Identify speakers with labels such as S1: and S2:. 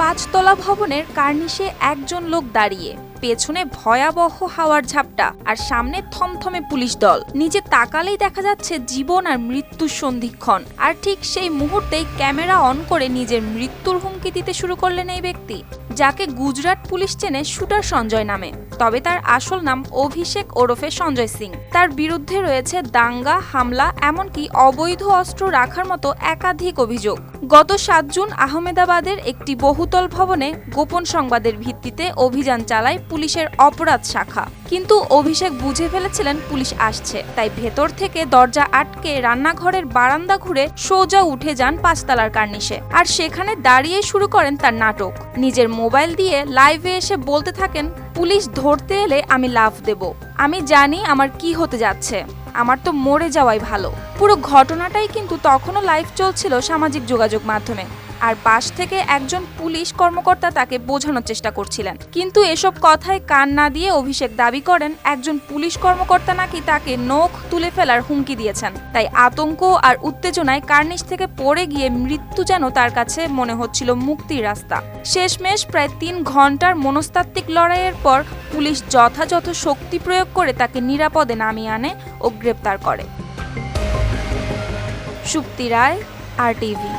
S1: পাঁচতলা ভবনের কার্নিশে একজন লোক দাঁড়িয়ে। পেছনে ভয়াবহ হাওয়ার ঝাপটা আর সামনে থমথমে পুলিশ দল। নিচে তাকালেই দেখা যাচ্ছে জীবন আর মৃত্যুর সন্ধিক্ষণ। আর ঠিক সেই মুহূর্তেই ক্যামেরা অন করে নিজের মৃত্যুর হুমকি দিতে শুরু করলেন এই ব্যক্তি, যাকে গুজরাট পুলিশ চেনে শুটার সঞ্জয় নামে। তবে তার আসল নাম অভিষেক ওরফে সঞ্জয় সিং। তার বিরুদ্ধে রয়েছে দাঙ্গা, হামলা, এমনকি অবৈধ অস্ত্র রাখার মতো একাধিক অভিযোগ। গত সাত জুন আহমেদাবাদের একটি বহুতল ভবনে গোপন সংবাদের ভিত্তিতে অভিযান চালায় পুলিশের অপরাধ শাখা। কিন্তু অভিষেক বুঝে ফেলেছিলেন পুলিশ আসছে। তাই ভেতর থেকে দরজা আটকে রান্নাঘরের বারান্দা ঘুরে সোজা উঠে যান পাঁচতলার কার্নিশে। আর সেখানে দাঁড়িয়ে শুরু করেন তার নাটক। নিজের মোবাইল দিয়ে লাইভে এসে বলতে থাকেন, পুলিশ ধরতে এলে আমি লাভ দেব। আমি জানি আমার কি হতে যাচ্ছে। আমার তো মরে যাওয়াই ভালো। পুরো ঘটনাটাই কিন্তু তখনও লাইভ চলছিল সামাজিক যোগাযোগ মাধ্যমে। আর পাশ থেকে একজন পুলিশ কর্মকর্তা তাকে বোঝানোর চেষ্টা করছিলেন। কিন্তু এসব কথায় কান না দিয়ে অভিষেক দাবি করেন, একজন পুলিশ কর্মকর্তা নাকি তাকে নখ তুলে ফেলার হুমকি দিয়েছেন। তাই আতঙ্ক আর উত্তেজনায় কার্নিশ থেকে পড়ে গিয়ে মৃত্যু যেন তার কাছে মনে হচ্ছিল মুক্তির রাস্তা। শেষমেশ প্রায় তিন ঘণ্টার মনস্তাত্ত্বিক লড়াইয়ের পর পুলিশ যথাযথ শক্তি প্রয়োগ করে তাকে নিরাপদে নামিয়ে আনে ও গ্রেপ্তার করে। সুপ্তি রায়, আর টিভি